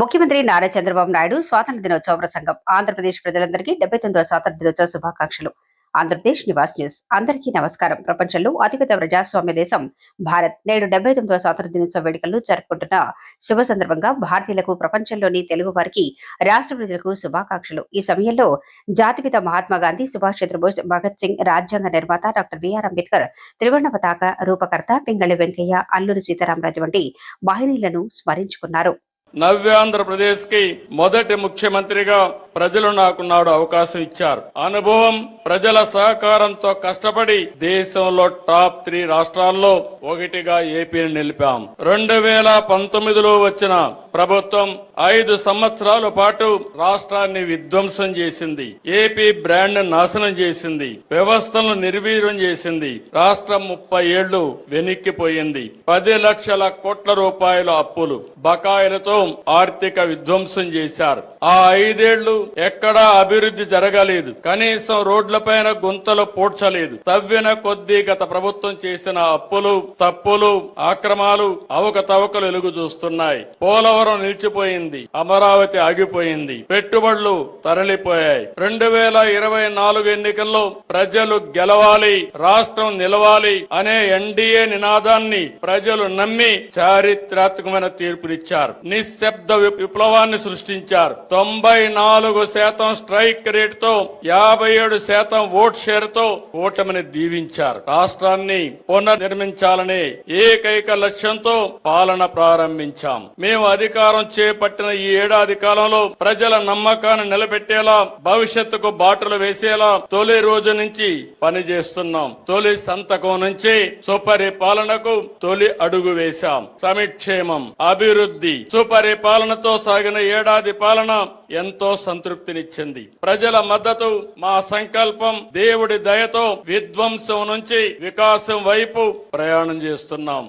ముఖ్యమంత్రి నారా చంద్రబాబు నాయుడు స్వాతంత్ర దినోత్సవ ప్రసంగం. ఆంధ్రప్రదేశ్ ప్రజలందరికీ డెబ్బై తొమ్మిదవ స్వాతంత్ర దినోత్సవ శుభాకాంక్షలు. ఆంధ్రప్రదేశ్ నివాస్ న్యూస్. అందరికీ నమస్కారం. ప్రపంచంలో అతిపెద్ద ప్రజాస్వామ్య దేశం భారత్. నేడు డెబ్బై తొమ్మిదవ స్వాతంత్ర దినోత్సవ వేడుకలను జరుపుకుంటున్న శుభ సందర్భంగా భారతీయులకు ప్రపంచంలోని తెలుగు వారికి రాష్ట్ర ప్రజలకు శుభాకాంక్షలు. ఈ సమయంలో జాతిపిత మహాత్మా గాంధీ సుభాష్ చంద్రబోస్ భగత్ సింగ్ రాజ్యాంగ నిర్మాత డాక్టర్ బిఆర్ అంబేద్కర్ త్రివర్ణ పతాక రూపకర్త పింగళి వెంకయ్య అల్లూరి సీతారామరాజు వంటి మహనీయులను స్మరించుకున్నారు. నవ్యాంధ్రప్రదేశ్కి మొదటి ముఖ్యమంత్రిగా ప్రజలు నాకు నాడు అవకాశం ఇచ్చారు. అనుభవం ప్రజల సహకారంతో కష్టపడి దేశంలో టాప్ త్రీ రాష్ట్రాల్లో ఒకటిగా ఏపీని నిలిపాం. రెండు వేల పంతొమ్మిదిలో వచ్చిన ప్రభుత్వం ఐదు సంవత్సరాల పాటు రాష్ట్రాన్ని విధ్వంసం చేసింది. ఏపీ బ్రాండ్ నాశనం చేసింది. వ్యవస్థలను నిర్వీర్యం చేసింది. రాష్ట్రం ముప్పై ఏళ్ళు వెనక్కిపోయింది. పది లక్షల కోట్ల రూపాయల అప్పులు బకాయిలతో ఆర్థిక విధ్వంసం చేశారు. ఆ ఐదేళ్ళు ఎక్కడా అభివృద్ధి జరగలేదు. కనీసం రోడ్లపైన గుంతలు పూడ్చలేదు. తవ్విన కొద్దీ గత ప్రభుత్వం చేసిన అప్పులు తప్పులు ఆక్రమాలు అవకతవకలు వెలుగు చూస్తున్నాయి పోలవరం నిలిచిపోయింది. అమరావతి ఆగిపోయింది. పెట్టుబడులు తరలిపోయాయి. రెండు వేల ఇరవై నాలుగు ఎన్నికల్లో ప్రజలు గెలవాలి రాష్ట్రం నిలవాలి అనే ఎన్డీఏ నినాదాన్ని ప్రజలు నమ్మి చారిత్రాత్మకమైన తీర్పునిచ్చారు. నిశ్శబ్ద విప్లవాన్ని సృష్టించారు. తొంభై నాలుగు శాతం స్ట్రైక్ రేట్తో యాభై ఏడు శాతం ఓట్ షేర్తో ఓటమిని దీవించారు. రాష్ట్రాన్ని పునర్నిర్మించాలనే ఏకైక లక్ష్యంతో పాలన ప్రారంభించాం. మేము అధికారం చేపట్టిన ఈ ఏడాది కాలంలో ప్రజల నమ్మకాన్ని నిలబెట్టేలా భవిష్యత్తుకు బాటలు వేసేలా తొలి రోజు నుంచి పనిచేస్తున్నాం. తొలి సంతకం నుంచి సుపరిపాలనకు తొలి అడుగు వేశాం. సమిక్షేమం అభివృద్ధి సుపరిపాలనతో సాగిన ఏడాది పాలన ఎంతో సంతృప్తినిచ్చింది. ప్రజల మద్దతు మా సంకల్పం దేవుడి దయతో విధ్వంసం నుంచి వికాసం వైపు ప్రయాణం చేస్తున్నాం.